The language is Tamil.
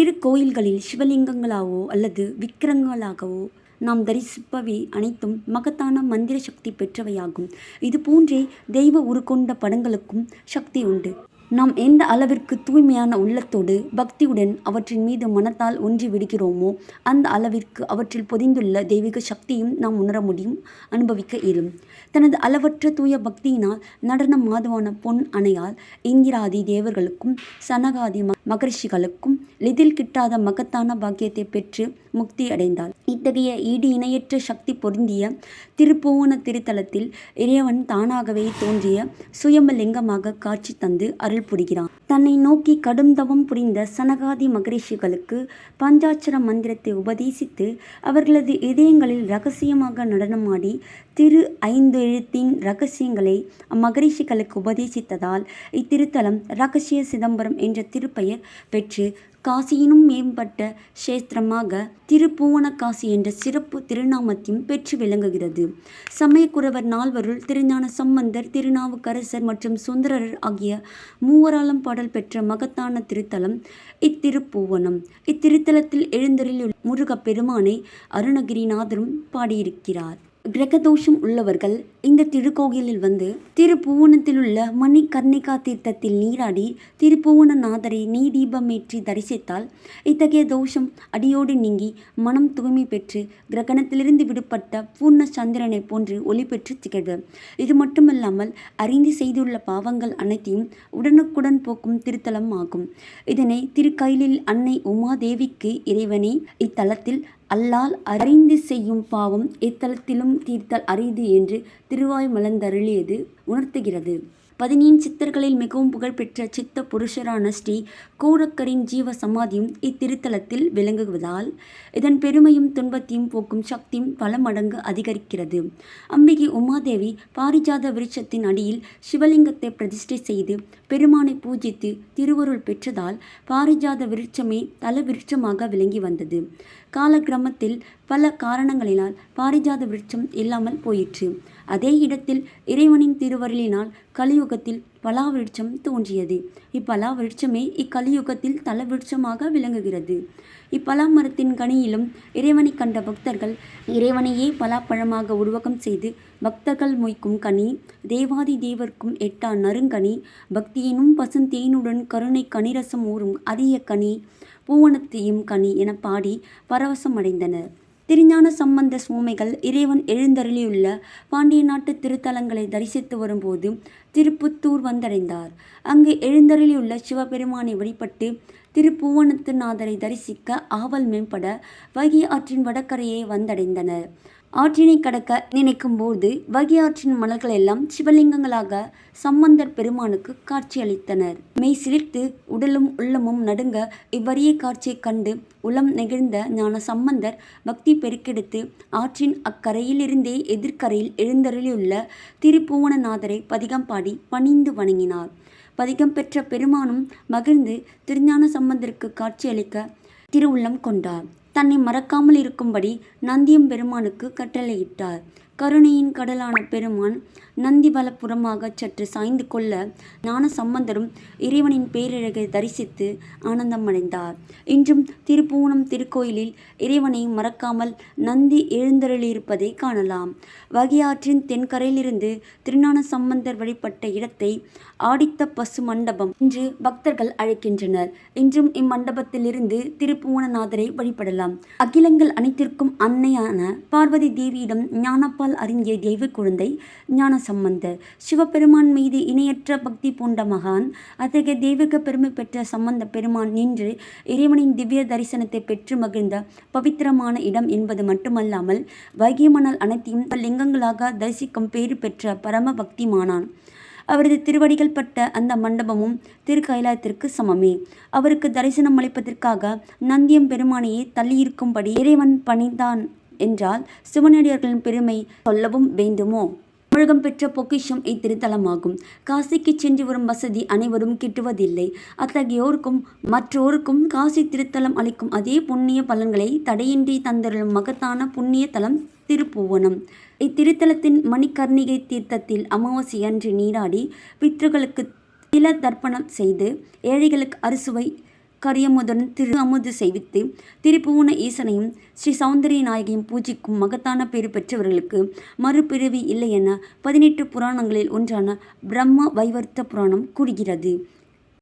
திருக்கோயில்களில் சிவலிங்கங்களாகவோ அல்லது விக்கிரங்களாகவோ நாம் தரிசிப்பவை அனைத்தும் மகத்தான மந்திர சக்தி பெற்றவையாகும். இது போன்றே தெய்வ உருக்கொண்ட படங்களுக்கும் சக்தி உண்டு. நாம் எந்த அளவிற்கு தூய்மையான உள்ளத்தோடு பக்தியுடன் அவற்றின் மீது மனத்தால் ஒன்றி விடுகிறோமோ அந்த அளவிற்கு அவற்றில் பொதிந்துள்ள தெய்வீக சக்தியும் நாம் உணர முடியும் அனுபவிக்க இயலும். தனது அளவற்ற தூய பக்தியினால் நடன மாதுவான பொன் அணையால் இந்திராதி தேவர்களுக்கும் சனகாதி மகரிஷிகளுக்கும் லிதில் கிட்டாத மகத்தான பாக்கியத்தை பெற்று முக்தி அடைந்தாள் இத்தகைய ஈடு இணையற்ற சக்தி பொருந்திய திருப்புவன திருத்தலத்தில் இறைவன் தானாகவே தோன்றிய சுயமலிங்கமாக காட்சி தந்து அருள் புரிகிறான். தன்னை நோக்கி கடும் தவம் புரிந்த சனகாதி மகரிஷிகளுக்கு பஞ்சாட்சர மந்திரத்தை உபதேசித்து அவர்களது இதயங்களில் ரகசியமாக நடனமாடி திரு ஐந்தெழுத்தின் ரகசியங்களை அம்மகரிஷிகளுக்கு உபதேசித்ததால் இத்திருத்தலம் ரகசிய சிதம்பரம் என்ற திருப்பெயர் பெற்று காசியினும் மேம்பட்ட க்ஷேத்திரமாக திருப்புவனகாசி என்ற சிறப்பு திருநாமத்தையும் பெற்று விளங்குகிறது. சமயக்குறவர் நால்வருள் திருஞான சம்பந்தர் திருநாவுக்கரசர் மற்றும் சுந்தரர் ஆகிய மூவராலும் பாடல் பெற்ற மகத்தான திருத்தலம் இத்திருப்பூவனம் இத்திருத்தலத்தில் எழுந்தருளில் முருகப் பெருமானை அருணகிரிநாதரும் பாடியிருக்கிறார். கிரகதோஷம் உள்ளவர்கள் இந்த திருக்கோயிலில் வந்து திருப்புவனத்திலுள்ள மணிகர்ணிகா தீர்த்தத்தில் நீராடி திருப்புவனநாதரை நீ தீபமேற்றி தரிசித்தால் இத்தகைய தோஷம் அடியோடு நீங்கி மனம் தூய்மை பெற்று கிரகணத்திலிருந்து விடுபட்ட பூர்ண சந்திரனைப் போன்று ஒளி பெற்று திகழ்வு இது மட்டுமல்லாமல் அறிந்து செய்துள்ள பாவங்கள் அனைத்தையும் உடனுக்குடன் போக்கும் திருத்தலம் ஆகும். இதனை திருக்கயிலில் அன்னை உமாதேவிக்கு இறைவனே இத்தலத்தில் அல்லால் அறிந்து செய்யும் பாவம் எத்தலத்திலும் தீர்த்தல் அரிது என்று திருவாய் மலர்ந்தருளியது உணர்த்துகிறது. பதினெண் சித்தர்களில் மிகவும் புகழ்பெற்ற சித்த புருஷரான ஸ்ரீ கோரக்கரின் ஜீவ சமாதியும் இத்திருத்தலத்தில் விளங்குவதால் இதன் பெருமையும் துன்பத்தையும் போக்கும் சக்தியும் பல மடங்கு அதிகரிக்கிறது. அம்பிகை உமாதேவி பாரிஜாத விருட்சத்தின் அடியில் சிவலிங்கத்தை பிரதிஷ்டை செய்து பெருமானை பூஜித்து திருவருள் பெற்றதால் பாரிஜாத விருட்சமே தல விருட்சமாக விளங்கி வந்தது. காலக்கிரமத்தில் பல காரணங்களினால் பாரிஜாத விருட்சம் இல்லாமல் போயிற்று. அதே இடத்தில் இறைவனின் திருவருளினால் கலியுக கலியுகத்தில் பலா விருட்சம் தோன்றியது. இப்பலா விருட்சமே இக்கலியுகத்தில் தல விருட்சமாக விளங்குகிறது. இப்பலா மரத்தின் கனியிலும் இறைவனைக் கண்ட பக்தர்கள் இறைவனையே பலாப்பழமாக உருவகம் செய்து பக்தர்கள் மொய்க்கும் கனி தேவாதி தேவர்க்கும் எட்டா நறுங்கனி பக்தியினும் பசுந்தேனுடன் கருணை கனிரசம் ஊறும் அரிய கனி பூவனத்தையும் கனி என பாடி பரவசம் அடைந்தனர். திருஞான சம்பந்த சுவாமிகள் இறைவன் எழுந்தருளியுள்ள பாண்டிய நாட்டுத் திருத்தலங்களை தரிசித்து வரும்போது திருப்புத்தூர் வந்தடைந்தார். அங்கு எழுந்தருளியுள்ள சிவபெருமானை வழிபட்டு திருப்புவனத்துநாதரை தரிசிக்க ஆவல் மேம்பட வைகை ஆற்றின் வடகரையை வந்தடைந்தனர். ஆற்றினை கடக்க நினைக்கும்போது மலர்கள் மணல்களெல்லாம் சிவலிங்கங்களாக சம்பந்தர் பெருமானுக்கு காட்சியளித்தனர். மெய் சிலிர்த்து உடலும் உள்ளமும் நடுங்க இவ்வரிய காட்சியைக் கண்டு உளம் நெகிழ்ந்த ஞான சம்பந்தர் பக்தி பெருக்கெடுத்து ஆற்றின் அக்கரையிலிருந்தே எதிர்க்கரையில் எழுந்தருளியுள்ள திருப்புவனநாதரை பதிகம் பாடி பணிந்து வணங்கினார். பதிகம் பெற்ற பெருமானும் மகிழ்ந்து திருஞான சம்பந்தருக்கு காட்சியளிக்க திருவுள்ளம் கொண்டார். தன்னை மறக்காமல் இருக்கும்படி நந்தியம் பெருமானுக்கு கட்டளையிட்டார். கருணையின் கடலான பெருமான் நந்தி வலப்புறமாகச் சற்று சாய்ந்து கொள்ள ஞானசம்பந்தரும் இறைவனின் பேரழகை தரிசித்து ஆனந்தமடைந்தார். இன்றும் திருப்புவனம் திருக்கோயிலில் இறைவனை மறக்காமல் நந்தி எழுந்தருளியிருப்பதை காணலாம். வகையாற்றின் தென்கரையிலிருந்து திருஞான சம்பந்தர் வழிபட்ட இடத்தை ஆடித்த பசு மண்டபம் என்று பக்தர்கள் அழைக்கின்றனர். இன்றும் இம்மண்டபத்திலிருந்து திருப்புவனநாதரை வழிபடலாம். அகிலங்கள் அனைத்திற்கும் அன்னையான பார்வதி தேவியிடம் ஞானப்பால் அருந்திய தெய்வ குழந்தை ஞானசம்பந்தர். சிவபெருமான் மீது இணையற்ற பக்தி பூண்ட மகான். அத்தகைய தெய்வக பெருமை பெற்ற சம்பந்த பெருமான் நின்று இறைவனின் திவ்ய தரிசனத்தை பெற்று மகிழ்ந்த பவித்திரமான இடம் என்பது மட்டுமல்லாமல் வைகை மணல் அனைத்தையும் லிங்கங்களாக தரிசிக்கும் பேறு பெற்ற பரம பக்திமானான். அவரது திருவடிகள் பட்ட அந்த மண்டபமும் திருக்கைலாயத்திற்கு சமமே. அவருக்கு தரிசனம் அளிப்பதற்காக நந்தியம் பெருமானையே தள்ளியிருக்கும்படி இறைவன் பணிந்தான் என்றால் சிவனடியார்களின் பெருமை சொல்லவும் வேண்டுமோ? தமிழகம் பெற்ற பொக்கிஷம் இத்திருத்தலமாகும். காசிக்கு சென்று வரும் வசதி அனைவரும் கிட்டுவதில்லை. அத்தகையோருக்கும் மற்றோருக்கும் காசி திருத்தலம் அளிக்கும் அதே புண்ணிய பலன்களை தடையின்றி தந்தருளும் மகத்தான புண்ணிய தலம் திருப்புவனம். இத்திருத்தலத்தின் மணிக்கர்ணிகை தீர்த்தத்தில் அமாவாசை அன்று நீராடி பித்ருகளுக்கு தில தர்ப்பணம் செய்து ஏழைகளுக்கு அறுசுவை கரியமுதன் திரு அமுது செய்வித்து திருப்புவன ஈசனையும் ஸ்ரீ சௌந்தரிய நாயகியும் பூஜிக்கும் மகத்தான பேறு பெற்றவர்களுக்கு மறுபிறவி இல்லை என பதினெட்டு புராணங்களில் ஒன்றான பிரம்ம வைவர்த்த புராணம் கூறுகிறது.